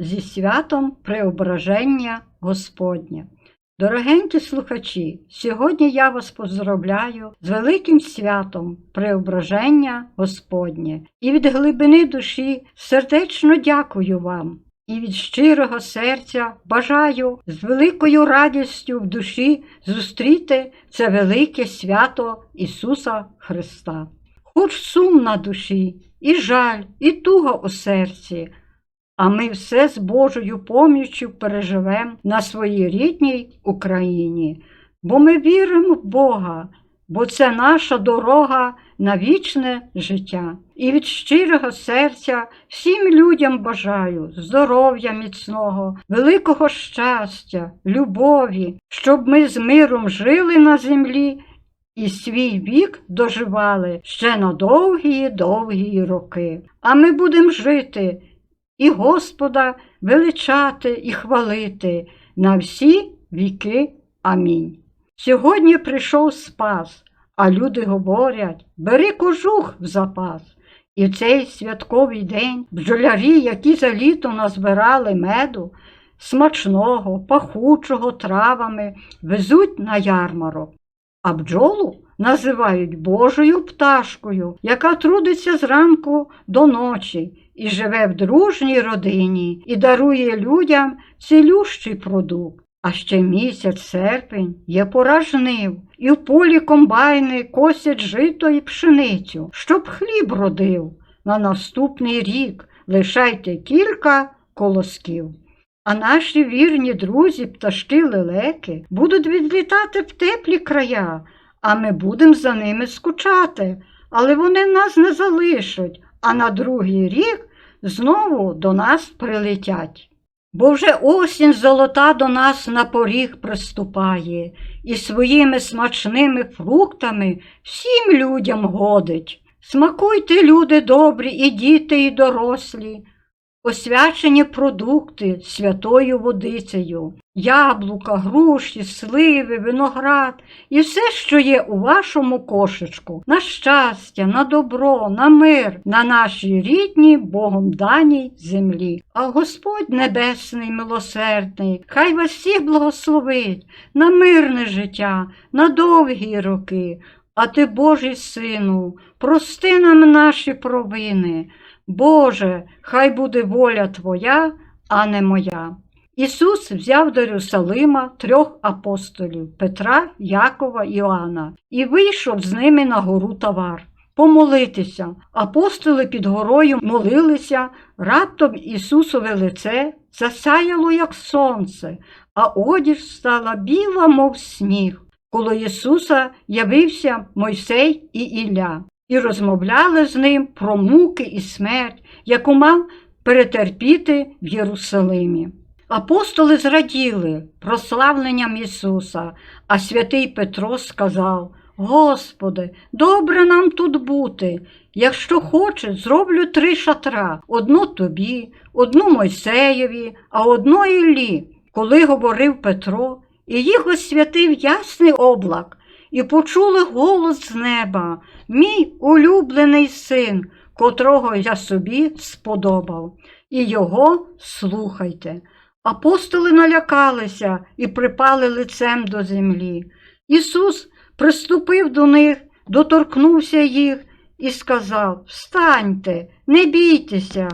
зі святом Преображення Господня. Дорогенькі слухачі, сьогодні я вас поздравляю з великим святом Преображення Господнє і від глибини душі сердечно дякую вам. І від щирого серця бажаю з великою радістю в душі зустріти це велике свято Ісуса Христа. Хоч сум на душі, і жаль, і туга у серці, а ми все з Божою поміччю переживемо на своїй рідній Україні, бо ми віримо в Бога, бо це наша дорога на вічне життя. І від щирого серця всім людям бажаю здоров'я міцного, великого щастя, любові, щоб ми з миром жили на землі і свій вік доживали ще на довгі-довгі роки. А ми будемо жити і Господа величати і хвалити на всі віки. Амінь. Сьогодні прийшов спас, а люди говорять: бери кожух в запас. І в цей святковий день бджолярі, які за літо назбирали меду, смачного, пахучого травами, везуть на ярмарок. А бджолу називають Божою пташкою, яка трудиться зранку до ночі і живе в дружній родині і дарує людям цілющий продукт. А ще місяць серпень є пора жнив, і в полі комбайни косять жито і пшеницю, щоб хліб родив. На наступний рік лишайте кілька колосків. А наші вірні друзі, пташки лелеки, будуть відлітати в теплі края, а ми будемо за ними скучати. Але вони нас не залишать, а на другий рік знову до нас прилетять. Бо вже осінь золота до нас на поріг приступає, і своїми смачними фруктами всім людям годить. Смакуйте, люди добрі, і діти, і дорослі, освячені продукти святою водицею, яблука, груші, сливи, виноград і все, що є у вашому кошечку, на щастя, на добро, на мир, на нашій рідній Богом даній землі. А Господь Небесний, милосердний, хай вас всіх благословить на мирне життя, на довгі роки. А ти, Божий Сину, прости нам наші провини. Боже, хай буде воля Твоя, а не моя. Ісус взяв до Єрусалима трьох апостолів Петра, Якова і Іоанна і вийшов з ними на гору Тавар. Помолитися. Апостоли під горою молилися, раптом Ісусове лице засяяло, як сонце, а одіж стала біла, мов сніг. Коло Ісуса явився Мойсей і Ілля, і розмовляли з ним про муки і смерть, яку мав перетерпіти в Єрусалимі. Апостоли зраділи прославленням Ісуса, а святий Петро сказав: Господи, добре нам тут бути. Якщо хочеш, зроблю три шатра: одну тобі, одну Мойсеєві, а одну Іллі. Коли говорив Петро, і їх освятив ясний облак, і почули голос з неба, мій улюблений син, котрого я собі сподобав, і його слухайте. Апостоли налякалися і припали лицем до землі. Ісус приступив до них, доторкнувся їх і сказав: Встаньте, не бійтеся.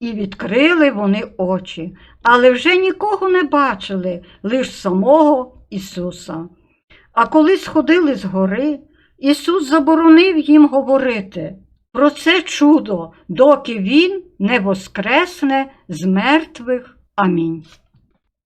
І відкрили вони очі, але вже нікого не бачили, лиш самого Ісуса. А коли сходили з гори, Ісус заборонив їм говорити про це чудо, доки Він не воскресне з мертвих. Амінь.